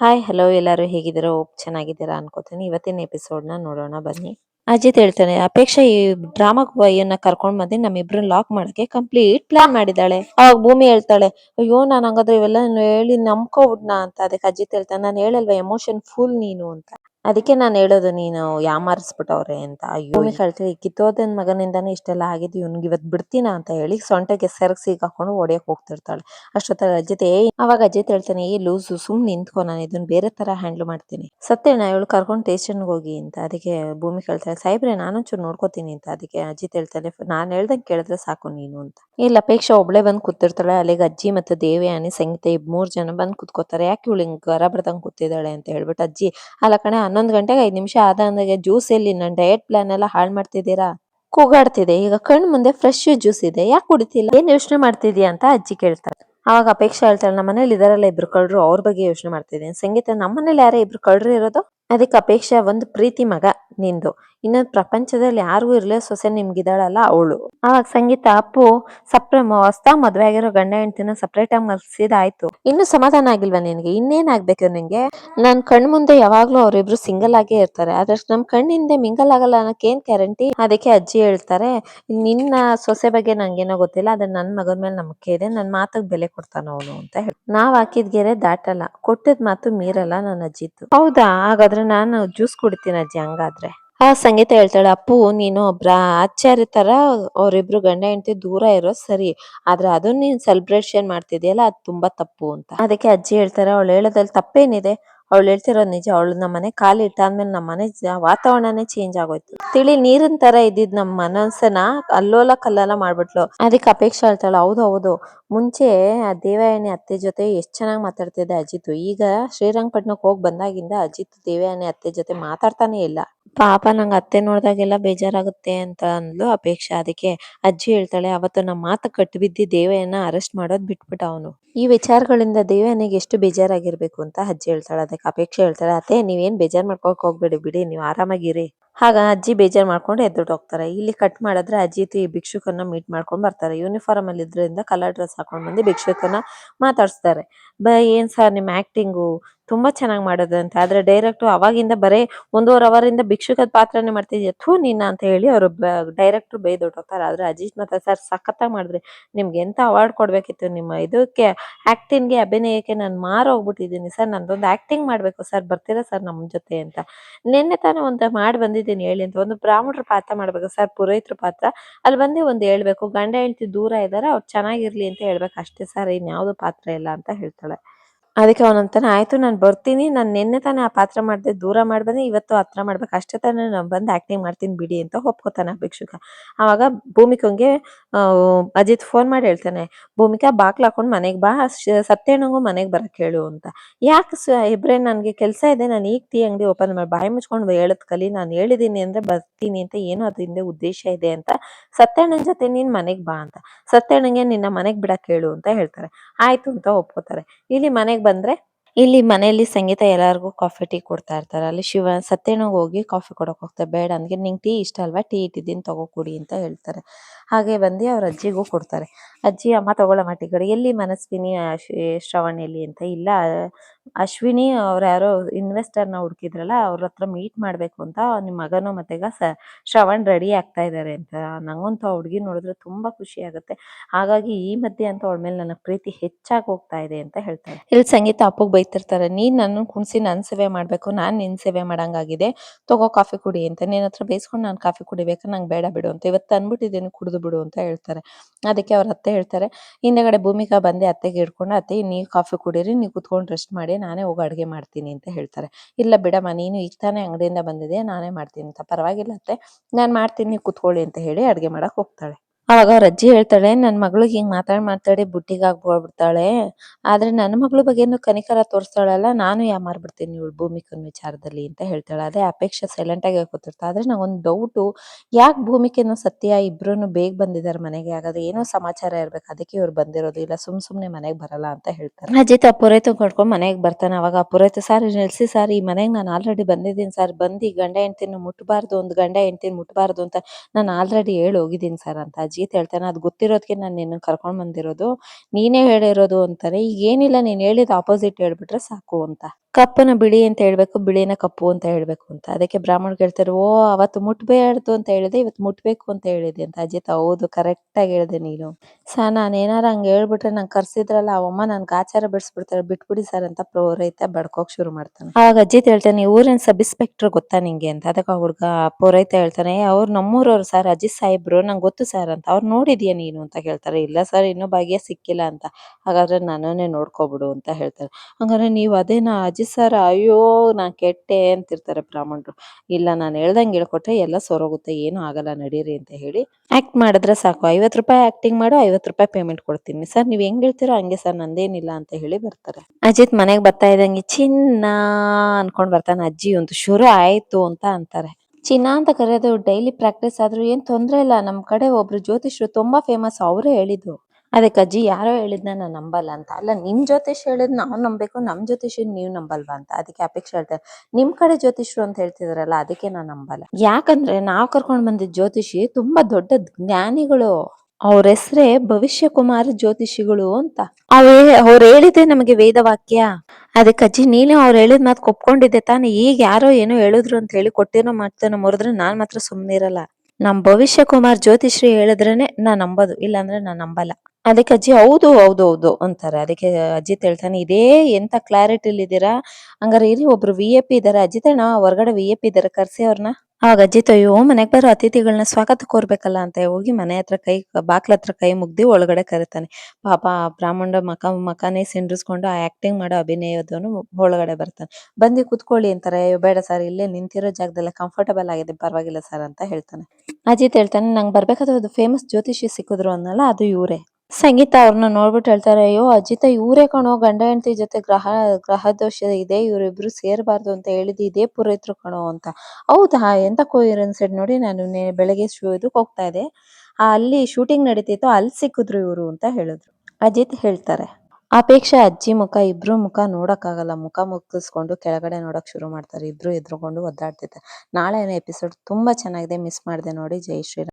Hi hello ಎಲ್ಲರೂ ಹೇಗಿದ್ದೀರಾ? ಚೆನ್ನಾಗಿದ್ದೀರಾ ಅನ್ಕೋತೀನಿ. ಇವತ್ತಿನ ಎಪಿಸೋಡ್ನ ನೋಡೋಣ, ಬನ್ನಿ. ಅಜಿತ್ ಹೇಳ್ತಾನೆ, ಅಪೇಕ್ಷಾ, ಈ ಡ್ರಾಮಾ ಬಾಯಿಯನ್ನ ಕರ್ಕೊಂಡ್ ಬಂದು ನಮ್ಮಿಬ್ರು ಲಾಕ್ ಮಾಡಕ್ಕೆ ಕಂಪ್ಲೀಟ್ ಪ್ಲಾನ್ ಮಾಡಿದಾಳೆ ಅವಾಗ ಭೂಮಿ ಹೇಳ್ತಾಳೆ, ಅಯ್ಯೋ, ನಾನ್ ಹಂಗಾದ್ರೆ ಇವೆಲ್ಲ ಹೇಳಿ ನಂಬ್ಕೋಬಿಡ್ನಾ ಅಂತ. ಅದಕ್ಕೆ ಅಜಿತ್ ಹೇಳ್ತಾನೆ, ನಾನು ಹೇಳಲ್ವಾ ಎಮೋಷನ್ ಫುಲ್ ನೀನು ಅಂತ. ಅದಕ್ಕೆ ನಾನು ಹೇಳೋದು ನೀನು ಯಾಮಾರಿಸ್ಬಿಟ್ಟವ್ರೆ ಅಂತ. ಅಯ್ಯೋ ಹೇಳ್ತೀವಿ ಕಿತ್ತೋದನ್ ಮಗನಿಂದಾನೇ ಇಷ್ಟೆಲ್ಲ ಆಗಿದ್ದು ಇವ್ನಿಗೆ ಇವತ್ ಬಿಡ್ತೀನ ಅಂತ ಹೇಳಿ ಸೊಂಟಕ್ಕೆ ಸೆರಗ್ ಸಿಗಾಕೊಂಡು ಹೊಡಿಯಕ್ ಹೋಗ್ತಿರ್ತಾಳೆ. ಅಷ್ಟೊತ್ತ ಅಜ್ಜತೆ ಏ ಅವಾಗ ಅಜ್ಜಿ ಹೇಳ್ತಾನೆ ಏ ಲೂಸು ಸುಮ್ ನಿಂತ್ಕೊ ನಾನು ಇದನ್ನ ಬೇರೆ ತರ ಹ್ಯಾಂಡ್ಲ್ ಮಾಡ್ತೀನಿ. ಸತ್ಯನ ಇವಳು ಕರ್ಕೊಂಡು ಸ್ಟೇಷನ್ಗೆ ಹೋಗಿ ಅಂತ ಅದಕ್ಕೆ ಭೂಮಿ ಕೇಳ್ತಾಳೆ. ಸಾಹೇಬ್ರೆ ನಾನೊಂಚೂರು ನೋಡ್ಕೋತೀನಿ ಅಂತ ಅದಕ್ಕೆ ಅಜ್ಜಿ ಹೇಳ್ತಾನೆ ನಾನ್ ಹೇಳ್ದಂಗೆ ಕೇಳಿದ್ರೆ ಸಾಕು ನೀನು ಅಂತ. ಇಲ್ಲ ಅಪೇಕ್ಷಾ ಒಬ್ಳೆ ಬಂದ್ ಕೂತಿರ್ತಾಳೆ ಅಲ್ಲಿಗೆ ಅಜ್ಜಿ ಮತ್ತು ದೇವಯಾನಿ ಸಂಗೀತ ಇಬ್ ಮೂರ್ ಜನ ಬಂದ್ ಕುತ್ಕೋತಾರೆ. ಯಾಕೆ ಇವಳು ಹಿಂಗ್ ಗರ ಬರ್ದಂಗೆ ಕೂತಿದ್ದಾಳೆ ಅಂತ ಹೇಳ್ಬಿಟ್ಟು ಅಜ್ಜಿ ಅಲ್ಲ ಕಣೆ ಹನ್ನೊಂದ್ ಗಂಟೆಗೆ ಐದು ನಿಮಿಷ ಆದ ಅಂದಾಗ ಜ್ಯೂಸ್ ಎಲ್ಲಿ ನನ್ನ ಡಯಟ್ ಪ್ಲಾನ್ ಎಲ್ಲ ಹಾಳು ಮಾಡ್ತಿದ್ದೀರಾ? ಕೂಗಾಡ್ತಿದೆ. ಈಗ ಕಣ್ ಮುಂದೆ ಫ್ರೆಶ್ ಜ್ಯೂಸ್ ಇದೆ. ಯಾಕೆ ಕುಡಿತಿಲ್ಲ? ಏನ್ ಯೋಚನೆ ಮಾಡ್ತಿದ್ಯಾ ಅಂತ ಅಜ್ಜಿ ಕೇಳ್ತಾರೆ ಅವಾಗ ಅಪೇಕ್ಷೆ ಹೇಳ್ತಾಳೆ, ನಮ್ಮ ಮನೇಲಿ ಇದಾರಲ್ಲ ಇಬ್ರು ಕಳ್ರು, ಅವ್ರ ಬಗ್ಗೆ ಯೋಚನೆ ಮಾಡ್ತಿದ್ದೀನಿ. ಸಂಗೀತ ನಮ್ಮ ಮನೇಲಿ ಯಾರೇ ಇಬ್ರು ಕಳ್ರು ಇರೋದು? ಅದಕ್ಕೆ ಅಪೇಕ್ಷೆ, ಒಂದು ಪ್ರೀತಿ ಮಗ. ನಿಂದು. ಇನ್ನೊಂದು ಪ್ರಪಂಚದಲ್ಲಿ ಯಾರಿಗೂ ಇರ್ಲಿ ಸೊಸೆ ನಿಮ್ಗಿದಾಳಲ್ಲ ಅವಳು. ಆವಾಗ ಸಂಗೀತ ಅಪ್ಪು ಸಪ್ರೇಮ ಹೊಸ್ದಾಗ್ ಮದ್ವೆ ಆಗಿರೋ ಗಂಡ ಹೆಂಡ್ತಿನ ಸಪ್ರೇಟ್ ಆಗಿ ಮರ್ಸಿದಾಯ್ತು. ಇನ್ನು ಸಮಾಧಾನ ಆಗಿಲ್ವಾ ನಿನಗೆ? ಇನ್ನೇನ್ ಆಗ್ಬೇಕು ನಿನ್ಗೆ ನನ್ ಕಣ್ ಮುಂದೆ ಯಾವಾಗ್ಲೂ ಅವರಿಬ್ರು ಸಿಂಗಲ್ ಆಗೇ ಇರ್ತಾರೆ. ಆದ್ರೆ ನಮ್ ಕಣ್ಣಿಂದೆ ಮಿಂಗಲ್ ಆಗಲ್ಲ ಅನ್ನೋಕೆ ಏನ್ ಗ್ಯಾರಂಟಿ ಅದಕ್ಕೆ ಅಜ್ಜಿ ಹೇಳ್ತಾರೆ ನಿನ್ನ ಸೊಸೆ ಬಗ್ಗೆ ನಂಗೇನೋ ಗೊತ್ತಿಲ್ಲ ಆದ್ರೆ ನನ್ ಮಗನ್ ಮೇಲೆ ನಂಬಿಕೆ ಇದೆ ನನ್ ಮಾತಿಗೆ ಬೆಲೆ ಕೊಡ್ತಾನ ಅವನು ಅಂತ ಹೇಳಿ. ನಾವ್ ಹಾಕಿದ್ ಗೆರೆ ದಾಟಲ್ಲ ಕೊಟ್ಟಿದ್ ಮಾತು ಮೀರಲ್ಲ ನನ್ನ ಅಜ್ಜಿದ್ದು ಹೌದಾ? ಹಾಗಾದ್ರೆ ನಾನು ಜ್ಯೂಸ್ ಕುಡಿತೀನಿ ಅಜ್ಜಿ ಹಂಗಾದ್ರೆ. ಆ ಸಂಗೀತ ಹೇಳ್ತಾಳೆ, ಅಪ್ಪು, ನೀನು ಒಬ್ರ ಆಚಾರ್ಯ ತರ ಅವರಿಬ್ರು ಗಂಡ ಹೆಂಡತಿ ದೂರ ಇರೋ ಸರಿ, ಆದ್ರೆ ಅದನ್ನ ನೀನ್ ಸೆಲೆಬ್ರೇಷನ್ ಮಾಡ್ತಿದ್ಯಲ್ಲ, ಅದು ತುಂಬಾ ತಪ್ಪು ಅಂತ. ಅದಕ್ಕೆ ಅಜ್ಜಿ ಹೇಳ್ತಾರೆ, ಅವಳು ಹೇಳೋದ್ರಲ್ಲಿ ತಪ್ಪೇನಿದೆ, ಅವಳು ಹೇಳ್ತಿರೋ ನಿಜ, ಅವಳು ನಮ್ಮ ಮನೆ ಖಾಲಿ ಇಟ್ಟಾದ್ಮೇಲೆ ನಮ್ಮ ಮನೆ ವಾತಾವರಣನೇ ಚೇಂಜ್ ಆಗೋಯ್ತು. ತಿಳಿ ನೀರಿನ ತರ ಇದ್ದಿದ್ ನಮ್ಮ ಮನಸ್ಸನ್ನ ಅಲ್ಲೋಲ ಕಲ್ಲೋಲ ಮಾಡ್ಬಿಟ್ಲು. ಅದಕ್ಕೆ ಅಪೇಕ್ಷೆ ಹೇಳ್ತಾಳೆ, ಹೌದು ಹೌದು, ಮುಂಚೆ ಆ ದೇವಯಾನಿ ಅತ್ತೆ ಜೊತೆ ಎಷ್ಟ್ ಚೆನ್ನಾಗಿ ಮಾತಾಡ್ತಿದ್ದೆ ಅಜಿತ್ ಈಗ ಶ್ರೀರಂಗಪಟ್ಟಣಕ್ಕೆ ಹೋಗಿ ಬಂದಾಗಿಂದ ಅಜಿತ್ ದೇವಯಾನಿ ಅತ್ತೆ ಜೊತೆ ಮಾತಾಡ್ತಾನೆ ಇಲ್ಲ. ಪಾಪ ನಂಗೆ ಅತ್ತೆ ನೋಡಿದಾಗೆಲ್ಲ ಬೇಜಾರಾಗುತ್ತೆ ಅಂತ ಅಂದ್ಲು ಅಪೇಕ್ಷೆ. ಅದಕ್ಕೆ ಅಜ್ಜಿ ಹೇಳ್ತಾಳೆ, ಅವತ್ತು ನಮ್ಮ ಮಾತು ಕಟ್ಟು ಬಿದ್ದಿ ದೇವಯನ್ನ ಅರೆಸ್ಟ್ ಮಾಡೋದ್ ಬಿಟ್ಬಿಟ್ಟ ಅವನು. ಈ ವಿಚಾರಗಳಿಂದ ದೇವಯ್ಯನಿಗೆ ಎಷ್ಟು ಬೇಜಾರಾಗಿರ್ಬೇಕು ಅಂತ ಅಜ್ಜಿ ಹೇಳ್ತಾಳೆ. ಅದಕ್ಕೆ ಅಪೇಕ್ಷೆ ಹೇಳ್ತಾಳೆ, ಅತ್ತೆ, ನೀವೇನ್ ಬೇಜಾರ್ ಮಾಡ್ಕೊಕ್ ಹೋಗ್ಬೇಡಿ ಬಿಡಿ, ನೀವು ಆರಾಮಾಗಿರಿ. ಆಗ ಅಜ್ಜಿ ಬೇಜಾರ್ ಮಾಡ್ಕೊಂಡು ಎದ್ದು ಹೋಗ್ತಾರೆ. ಇಲ್ಲಿ ಕಟ್ ಮಾಡಿದ್ರೆ ಅಜ್ಜಿ ಈ ಭಿಕ್ಷುಕನ್ನ ಮೀಟ್ ಮಾಡ್ಕೊಂಡ್ ಬರ್ತಾರೆ. ಯೂನಿಫಾರ್ಮ್ ಅಲ್ಲಿ ಇದ್ರಿಂದ ಕಲರ್ ಡ್ರೆಸ್ ಹಾಕೊಂಡ್ ಬಂದು ಭಿಕ್ಷುಕನ ಮಾತಾಡ್ಸ್ತಾರೆ. ಬ, ಏನ್ ಸರ್ ನಿಮ್ಮ ಆಕ್ಟಿಂಗು? ತುಂಬಾ ಚೆನ್ನಾಗಿ ಮಾಡೋದಂತೆ ಆದ್ರೆ ಡೈರೆಕ್ಟ್ ಅವಾಗಿಂದ ಬರೇ ಒಂದೂವರೆ ಇಂದ ಭಿಕ್ಷುಕದ ಪಾತ್ರನೇ ಮಾಡ್ತಿದ್ಯ? ಥೂ ನಿನ್ನ ಅಂತ ಹೇಳಿ ಅವರು ಡೈರೆಕ್ಟರ್ ಬೈದ್ ಹೊರ್ಟೋಗ್ತಾರೆ ಆದ್ರೆ ಅಜಿತ್ ಮಾತ್ರ ಸರ್ ಸಖತ್ತಾಗಿ ಮಾಡಿದ್ರೆ. ನಿಮ್ಗೆ ಎಂತ ಅವಾರ್ಡ್ ಕೊಡ್ಬೇಕಿತ್ತು? ನಿಮ್ಮ ಇದಕ್ಕೆ ಆಕ್ಟಿಂಗ್ಗೆ ಅಭಿನಯಕ್ಕೆ ನಾನು ಮಾರು ಹೋಗ್ಬಿಟ್ಟಿದ್ದೀನಿ ಸರ್. ನಂದೊಂದು ಆಕ್ಟಿಂಗ್ ಮಾಡ್ಬೇಕು ಸರ್. ಬರ್ತೀರಾ ಸರ್ ನಮ್ ಜೊತೆ ಅಂತ. ನಿನ್ನೆ ತಾನೇ ಒಂದು ಮಾಡಿ ಬಂದಿದ್ದೀನಿ ಹೇಳಿ ಅಂತ. ಒಂದು ಬ್ರಾಹ್ಮಣರ ಪಾತ್ರ ಮಾಡ್ಬೇಕು ಸರ್, ಪುರೋಹಿತರ ಪಾತ್ರ. ಅಲ್ಲಿ ಬಂದೇ ಒಂದು ಹೇಳ್ಬೇಕು. ಗಂಡ ಹೆಂಡತಿ ದೂರ ಇದ್ದಾರೆ ಅವ್ರು ಚೆನ್ನಾಗಿರ್ಲಿ ಅಂತ ಹೇಳ್ಬೇಕು. ಅಷ್ಟೇ ಸರ್, ಇನ್ಯಾವುದು ಪಾತ್ರ ಇಲ್ಲ ಅಂತ ಹೇಳ್ತಾಳೆ. ಅದಕ್ಕೆ ಅವನಂತಾನೆ ಆಯ್ತು, ನಾನು ಬರ್ತೀನಿ. ನಾನು ನಿನ್ನೆ ತಾನೇ ಆ ಪಾತ್ರ ಮಾಡಿದೆ. ದೂರ ಮಾಡಿ ಇವತ್ತು ಹತ್ರ ಮಾಡ್ಬೇಕು. ಅಷ್ಟೇ ತಾನೇ ನಾನು ಬಂದು ಆಕ್ಟಿಂಗ್ ಮಾಡ್ತೀನಿ ಬಿಡಿ ಅಂತ ಒಪ್ಕೋತಾನೆ ಭಿಕ್ಷುಕ. ಆವಾಗ ಭೂಮಿಕಂಗೆ ಅಜಿತ್ ಫೋನ್ ಮಾಡಿ ಹೇಳ್ತಾನೆ, ಭೂಮಿಕಾ, ಬಾಕ್ಲ ಹಾಕೊಂಡು ಮನೆಗೆ ಬಾ. ಸತ್ಯಣಂಗು ಮನೆಗೆ ಬರಕ್ಕೆ ಹೇಳು ಅಂತ. ಯಾಕೆ ಇಬ್ರೆ ನನಗೆ ಕೆಲಸ ಇದೆ. ನಾನು ಈಗ ಟೀ ಅಂಗಡಿ ಓಪನ್ ಮಾಡಿ, ಬಾಯಿ ಮುಚ್ಕೊಂಡು ಹೇಳದ್ ಕಲಿ. ನಾನು ಹೇಳಿದೀನಿ ಅಂದ್ರೆ ಬರ್ತೀನಿ ಅಂತ ಏನು ಅದರಿಂದ ಉದ್ದೇಶ ಇದೆ ಅಂತ. ಸತ್ಯಣ್ಣನ ಜೊತೆ ನೀನು ಮನೆಗೆ ಬಾ ಅಂತ. ಸತ್ಯಣ್ಣಂಗೆ ನಿನ್ನ ಮನೆಗೆ ಬಿಡಕ್ಕೆ ಹೇಳು ಅಂತ ಹೇಳ್ತಾರೆ. ಆಯ್ತು ಅಂತ ಒಪ್ಕೋತಾರೆ. ಇಲ್ಲಿ ಮನೆಗೆ ಬಂದ್ರೆ ಇಲ್ಲಿ ಮನೆಯಲ್ಲಿ ಸಂಗೀತ ಎಲ್ಲರಿಗೂ ಕಾಫಿ ಟೀ ಕೊಡ್ತಾ ಇರ್ತಾರೆ. ಅಲ್ಲಿ ಶಿವ ಸತ್ಯಣ್ಣಗ್ ಹೋಗಿ ಕಾಫಿ ಕೊಡಕ್ ಹೋಗ್ತಾರೆ. ಬೇಡ ಅಂದ್ಗೆ ನಿಂಗೆ ಟೀ ಇಷ್ಟ ಅಲ್ವಾ? ಟೀ ಇಟ್ಟಿದ್ದೀನಿ ತಗೋ ಕುಡಿ ಅಂತ ಹೇಳ್ತಾರೆ. ಹಾಗೆ ಬಂದು ಅವ್ರ ಅಜ್ಜಿಗೂ ಕೊಡ್ತಾರೆ. ಅಜ್ಜಿ, ಅಮ್ಮ, ತಗೊಳ್ಳೋ ಕಡೆ. ಎಲ್ಲಿ ಮನಸ್ವಿನಿ ಶ್ರವಣ್ ಎಲ್ಲಿ ಅಂತ ಇಲ್ಲ. ಅಶ್ವಿನಿ ಅವ್ರ ಯಾರೋ ಇನ್ವೆಸ್ಟರ್ನ ಹುಡುಕಿದ್ರಲ್ಲ, ಅವ್ರ ಹತ್ರ ಮೀಟ್ ಮಾಡ್ಬೇಕು ಅಂತ ನಿಮ್ ಮಗನು ಮತ್ತೆಗ ಸ, ಶ್ರವಣ್ ರೆಡಿ ಆಗ್ತಾ ಇದಾರೆ ಅಂತ. ನಂಗಂತೂ ಆ ಹುಡುಗಿ ನೋಡಿದ್ರೆ ತುಂಬಾ ಖುಷಿ ಆಗುತ್ತೆ. ಹಾಗಾಗಿ ಈ ಮಧ್ಯೆ ಅಂತ ಅವಳ ಮೇಲೆ ನನ್ನ ಪ್ರೀತಿ ಹೆಚ್ಚಾಗಿ ಹೋಗ್ತಾ ಇದೆ ಅಂತ ಹೇಳ್ತಾರೆ ಇಲ್ಲಿ ಸಂಗೀತ ಅಪ್ಪಗೆ ಬೈತಿರ್ತಾರೆ, ನೀನ್ ನನ್ನ ಕುಣಿಸಿ ನನ್ ಸೇವೆ ಮಾಡ್ಬೇಕು, ನಾನ್ ನಿನ್ ಸೇವೆ ಮಾಡಂಗಾಗಿದೆ. ತಗೋ ಕಾಫಿ ಕುಡಿ ಅಂತ. ನಿನ್ನ ಹತ್ರ ಬೇಯಿಸ್ಕೊಂಡು ನಾನು ಕಾಫಿ ಕುಡಿಬೇಕಾ, ನಂಗೆ ಬೇಡ ಬಿಡು ಅಂತ. ಇವತ್ತು ಅಂದ್ಬಿಟ್ಟಿದ್ದೀನಿ ಕುಡಿದು ಬಿಡು ಅಂತ ಹೇಳ್ತಾರೆ. ಅದಕ್ಕೆ ಅವ್ರ ಅತ್ತೆ ಹೇಳ್ತಾರೆ, ಹಿಂದೆಗಡೆ ಭೂಮಿಕಾ ಬಂದೆ, ಅತ್ತೆಗೆ ಹಿಡ್ಕೊಂಡು, ಅತ್ತೆ ನೀವು ಕಾಫಿ ಕುಡೀರಿ ನೀವು ಕುತ್ಕೊಂಡು ರೆಸ್ಟ್ ಮಾಡಿ ನಾನೇ ಹೋಗಿ ಅಡುಗೆ ಮಾಡ್ತೀನಿ ಅಂತ ಹೇಳ್ತಾರೆ. ಇಲ್ಲ ಬಿಡಮ್ಮ, ನೀನು ಈಗ ತಾನೇ ಅಂಗಡಿಯಿಂದ ಬಂದಿದೆ ನಾನೇ ಮಾಡ್ತೀನಿ ಅಂತ ಪರವಾಗಿಲ್ಲ ಅತ್ತೆ. ನಾನು ಮಾಡ್ತೀನಿ ನೀವು ಕೂತ್ಕೊಳ್ಳಿ ಅಂತ ಹೇಳಿ ಅಡುಗೆ ಮಾಡೋಕೆ ಹೋಗ್ತಾಳೆ. ಅವಾಗ ಅವ್ರ ಅಜ್ಜಿ ಹೇಳ್ತಾಳೆ ನನ್ನ ಮಗಳಿಗೆ ಹಿಂಗ್ ಮಾತಾಡ್ ಮಾತಾಡಿ ಹೋಗ್ಬಿಡ್ತಾಳೆ ಆದ್ರೆ ನನ್ನ ಮಗಳ ಬಗ್ಗೆನು ಕನಿಕರ ತೋರಿಸ್ತಾಳಲ್ಲ, ನಾನು ಯಾ ಮಾರ್ಬಿಡ್ತೀನಿ ಇವಳು ಭೂಮಿಕನ್ ವಿಚಾರದಲ್ಲಿ? ಅಂತ ಹೇಳ್ತಾಳೆ. ಅದೇ ಅಪೇಕ್ಷೆ ಸೈಲೆಂಟ್ ಆಗಿ ಕೂತಿರ್ತಾ ಆದ್ರೆ ನಂಗೊಂದು ಡೌಟು ಯಾಕೆ ಭೂಮಿಕೆನು ಸತ್ಯ ಇಬ್ರು ಬೇಗ ಬಂದಿದ್ದಾರೆ ಮನೆಗೆ? ಹಾಗಾದ್ರೆ ಏನೋ ಸಮಾಚಾರ ಇರ್ಬೇಕು, ಅದಕ್ಕೆ ಇವ್ರು ಬಂದಿರೋದು. ಇಲ್ಲ ಸುಮ್ ಸುಮ್ನೆ ಮನೆಗೆ ಬರಲ್ಲ ಅಂತ ಹೇಳ್ತಾರೆ. ಅಜಿತ್ ಆ ಕಟ್ಕೊಂಡು ಮನೆಗೆ ಬರ್ತಾನೆ. ಅವಾಗ ಆ ಪುರೋಹಿತ, ಸರ್ ನಿಲ್ಸಿ ಸರ್, ಈ ಮನೆಗೆ ನಾನು ಆಲ್ರೆಡಿ ಬಂದಿದ್ದೀನಿ ಸರ್. ಬಂದು ಗಂಡ ಹೆಂಡ್ತಿನ ಮುಟ್ಬಾರ್ದು, ಒಂದು ಗಂಡ ಹೆಂಡ್ತಿನ ಮುಟ್ಬಾರ್ದು ಅಂತ ನಾನು ಆಲ್ರೆಡಿ ಹೇಳಿ ಹೋಗಿದ್ದೀನಿ ಸರ್ ಅಂತ ಅಜಿತ್ ಹೇಳ್ತಾನೆ, ಅದು ಗೊತ್ತಿರೋದಕ್ಕೆ ನಾನು ನಿನ್ನನ್ ಕರ್ಕೊಂಡ್ ಬಂದಿರೋದು. ನೀನೇ ಹೇಳಿರೋದು ಅಂತಾನೆ. ಈಗ ಏನಿಲ್ಲ ನೀನ್ ಹೇಳಿದ ಆಪೋಸಿಟ್ ಹೇಳ್ಬಿಟ್ರೆ ಸಾಕು ಅಂತ. ಕಪ್ಪನ ಬಿಳಿ ಅಂತ ಹೇಳ್ಬೇಕು, ಬಿಳಿನ ಕಪ್ಪು ಅಂತ ಹೇಳ್ಬೇಕು ಅಂತ. ಅದಕ್ಕೆ ಬ್ರಾಹ್ಮಣರು ಹೇಳ್ತಾರೆ ಓ, ಅವತ್ತು ಮುಟ್ಬೇಡ್ದು ಅಂತ ಹೇಳಿದೆ, ಇವತ್ತು ಮುಟ್ಬೇಕು ಅಂತ ಹೇಳಿದೆ ಅಂತ. ಅಜಿತ್, ಹೌದು ಕರೆಕ್ಟ್ ಆಗಿ ಹೇಳ್ದೆ ನೀನು. ಸಾ, ನಾನು ಏನಾರ ಹಂಗೆ ಹೇಳ್ಬಿಟ್ರೆ ನಂಗೆ ಕರ್ಸಿದ್ರಲ್ಲ ಅವಮ್ಮ ನನ್ಗೆ ಆಚಾರ ಬಿಡಿಸ್ಬಿಡ್ತಾರೆ ಬಿಟ್ಬಿಡಿ ಸರ್ ಅಂತ ಪುರೋಹಿತ ಬಡ್ಕೋಕ್ ಶುರು ಮಾಡ್ತಾನೆ. ಆಗ ಅಜಿತ್ ಹೇಳ್ತಾನೆ ಊರಿನ ಸಬ್ ಇನ್ಸ್ಪೆಕ್ಟರ್ ಗೊತ್ತಾ ನಿಂಗೆ? ಅಂತ. ಅದಕ್ಕೆ ಹುಡುಗ ಪುರೋಹಿತ ಹೇಳ್ತಾನೆ ಅವ್ರು ನಮ್ಮೂರವ್ರು ಸರ್, ಅಜಿತ್ ಸಾಹೇಬ್ರು, ನಂಗೆ ಗೊತ್ತು ಸರ್ ಅಂತ. ಅವ್ರು ನೋಡಿದ್ಯಾ ನೀನು? ಅಂತ ಕೇಳ್ತಾರೆ ಇಲ್ಲ ಸರ್, ಇನ್ನೂ ಭಾಗ್ಯ ಸಿಕ್ಕಿಲ್ಲ ಅಂತ. ಹಾಗಾದ್ರೆ ನನ್ನನ್ನೇ ನೋಡ್ಕೊಬಿಡು ಅಂತ ಹೇಳ್ತಾರೆ. ಹಂಗಾದ್ರೆ ನೀವು ಅದೇನಾ ಅಜಿತ್ ಸರ್, ಅಯ್ಯೋ ನಾನ್ ಕೆಟ್ಟೆ ಅಂತಿರ್ತಾರೆ ಬ್ರಾಹ್ಮಣರು. ಇಲ್ಲ, ನಾನು ಹೇಳ್ದಂಗೆ ಹೇಳ್ಕೊಟ್ರೆ ಎಲ್ಲ ಸೊರೋಗುತ್ತೆ, ಏನು ಆಗಲ್ಲ, ನಡೀರಿ ಅಂತ ಹೇಳಿ ಆಕ್ಟ್ ಮಾಡಿದ್ರೆ ಸಾಕು. ಐವತ್ತು ರೂಪಾಯಿ ಆಕ್ಟಿಂಗ್ ಮಾಡು, ಐವತ್ತು ರೂಪಾಯಿ ಪೇಮೆಂಟ್ ಕೊಡ್ತೀನಿ. ಸರ್, ನೀವ್ ಹೆಂಗ್ ಹೇಳ್ತೀರೋ ಹಂಗೆ ಸರ್, ನಂದೇನಿಲ್ಲ ಅಂತ ಹೇಳಿ ಬರ್ತಾರೆ. ಅಜಿತ್ ಮನೆಗೆ ಬರ್ತಾ ಇದ್ದಂಗೆ, ಚಿನ್ನ ಅನ್ಕೊಂಡ್ ಬರ್ತಾನೆ, ಅಜ್ಜಿ ಒಂದು ಶುರು ಆಯ್ತು ಅಂತ ಅಂತಾರೆ. ಚಿನ್ನ ಅಂತ ಕರೆಯೋದು ಡೈಲಿ ಪ್ರಾಕ್ಟೀಸ್ ಆದ್ರೂ ಏನ್ ತೊಂದ್ರೆ ಇಲ್ಲ. ನಮ್ ಕಡೆ ಒಬ್ರು ಜ್ಯೋತಿಷರು ತುಂಬಾ ಫೇಮಸ್ ಅವರೇ ಹೇಳಿದ್ದು. ಅದಕ್ಕೆ, ಅಜ್ಜಿ, ಯಾರೋ ಹೇಳಿದ್ನ ನಾನ್ ನಂಬಲ್ಲ ಅಂತ. ಅಲ್ಲ, ನಿಮ್ ಜ್ಯೋತಿಷ್ ಹೇಳಿದ್ ನಾವ್ ನಂಬಬೇಕು, ನಮ್ ಜ್ಯೋತಿಷ್ ನೀವ್ ನಂಬಲ್ವಾ ಅಂತ. ಅದಕ್ಕೆ ಅಪೇಕ್ಷೆ ಹೇಳ್ತಾರೆ. ನಿಮ್ ಕಡೆ ಜ್ಯೋತಿಷ್ರು ಅಂತ ಹೇಳ್ತಿದಾರಲ್ಲ, ಅದಕ್ಕೆ ನಾನ್ ನಂಬಲ್ಲ. ಯಾಕಂದ್ರೆ ನಾವ್ ಕರ್ಕೊಂಡ್ ಬಂದಿದ್ ಜ್ಯೋತಿಷಿ ತುಂಬಾ ದೊಡ್ಡ ಜ್ಞಾನಿಗಳು. ಅವ್ರ ಹೆಸರೇ ಭವಿಷ್ಯ ಕುಮಾರ ಜ್ಯೋತಿಷಿಗಳು ಅಂತ ಅವೇ ಅವ್ರು ಹೇಳಿದ್ದೆ ನಮಗೆ ವೇದವಾಕ್ಯ. ಅದಕ್ಕೆ, ಅಜ್ಜಿ, ನೀನೇ ಅವ್ರು ಹೇಳಿದ್ ಮಾತ್ ಕೊಪ್ಕೊಂಡಿದ್ದೆ ತಾನೇ. ಈಗ ಯಾರೋ ಏನೋ ಹೇಳಿದ್ರು ಅಂತ ಹೇಳಿ ಕೊಟ್ಟಿರೋ ಮಾತನ್ನ ಮುರಿದ್ರೆ ನಾನ್ ಮಾತ್ರ ಸುಮ್ಮನೆ ಇರಲ್ಲ ನಮ್ ಭವಿಷ್ಯ ಕುಮಾರ್ ಜ್ಯೋತಿಷ್ರಿ ಹೇಳಿದ್ರೇನೆ ನಾನ್ ನಂಬೋದು, ಇಲ್ಲಾಂದ್ರೆ ನಾನ್ ನಂಬಲ್ಲ. ಅದಕ್ಕೆ ಅಜ್ಜಿ, ಹೌದು ಹೌದು ಹೌದು ಅಂತಾರೆ. ಅದಕ್ಕೆ ಅಜ್ಜಿ ಹೇಳ್ತಾನೆ ಇದೇ ಎಂತ ಕ್ಲಾರಿಟಿಲಿ ಇದೀರಾ ಹಂಗಾರೆ ಇರಿ, ಒಬ್ರು ವಿ ಎ ಪಿ ಇದಾರೆ. ಅಜ್ಜಿ ತಣ್ಣ ಹೊರಗಡೆ ವಿ ಎ ಪಿ ಇದಾರೆ, ಕರ್ಸಿ ಅವ್ರನ್ನ ಅವಾಗ ಅಜ್ಜಿ ತಯ್ಯೋ ಮನೆಗೆ ಬರೋ ಅತಿಥಿಗಳನ್ನ ಸ್ವಾಗತ ಕೋರ್ಬೇಕಲ್ಲ ಅಂತ ಹೋಗಿ ಮನೆ ಹತ್ರ ಕೈ, ಬಾಕ್ಲ ಹತ್ರ ಕೈ ಮುಗ್ದಿ ಒಳಗಡೆ ಕರೀತಾನೆ. ಪಾಪ ಆ ಬ್ರಾಹ್ಮಣ ಮಕ, ಮಕನೇ ಸಿಂಡ್ರಿಸ್ಕೊಂಡು ಆ ಆಕ್ಟಿಂಗ್ ಮಾಡೋ ಅಭಿನಯದವನು ಒಳಗಡೆ ಬರ್ತಾನೆ. ಬಂದು ಕುತ್ಕೊಳ್ಳಿ ಅಂತಾರೆ. ಬೇಡ ಸರ್, ಇಲ್ಲೇ ನಿಂತಿರೋ ಜಾಗದಲ್ಲೇ ಕಂಫರ್ಟಬಲ್ ಆಗಿದೆ, ಪರವಾಗಿಲ್ಲ ಸರ್ ಅಂತ ಹೇಳ್ತಾನೆ. ಅಜಿತ್ ಹೇಳ್ತಾನೆ ನಂಗೆ ಬರ್ಬೇಕಾದ್ರೆ ಅದು ಫೇಮಸ್ ಜ್ಯೋತಿಷಿ ಸಿಕ್ಕಿದ್ರು ಅನ್ನಲ್ಲ, ಅದು ಇವ್ರೆ. ಸಂಗೀತ ಅವ್ರನ್ನ ನೋಡ್ಬಿಟ್ಟು ಹೇಳ್ತಾರೆ, ಅಯ್ಯೋ, ಅಜಿತ ಇವರೇ ಕಣೋ, ಗಂಡ ಹೆಂಡತಿ ಜೊತೆ ಗ್ರಹ ಗ್ರಹ ದೋಷ ಇದೆ, ಇವರಿಬ್ರು ಸೇರಬಾರ್ದು ಅಂತ ಹೇಳಿದ್ದು ಇದೇ ಪುರೋಹಿತರು ಕಣೋ ಅಂತ. ಹೌದಾ? ಎಂತ ಸೈಡ್ ನೋಡಿ, ನಾನು ಬೆಳಗ್ಗೆ ಶು ಇದಕ್ಕೆ ಹೋಗ್ತಾ ಇದೆ ಅಲ್ಲಿ ಶೂಟಿಂಗ್ ನಡೀತಿತ್ತು, ಅಲ್ಲಿ ಸಿಕ್ಕಿದ್ರು ಇವರು ಅಂತ ಹೇಳಿದ್ರು. ಅಜಿತ್ ಹೇಳ್ತಾರೆ, ಅಪೇಕ್ಷೆ ಅಜ್ಜಿ ಮುಖ, ಇಬ್ರು ಮುಖ ನೋಡಕ್ಕಾಗಲ್ಲ, ಮುಖ ಮುಗಿಸ್ಕೊಂಡು ಕೆಳಗಡೆ ನೋಡಕ್ ಶುರು ಮಾಡ್ತಾರೆ, ಇಬ್ರು ಎದ್ರುಕೊಂಡು ಒದ್ದಾಡ್ತಿದ್ದಾರೆ. ನಾಳೆ ಎಪಿಸೋಡ್ ತುಂಬಾ ಚೆನ್ನಾಗಿದೆ ಮಿಸ್ ಮಾಡಿದೆ ನೋಡಿ, ಜೈ ಶ್ರೀರಾಮ್.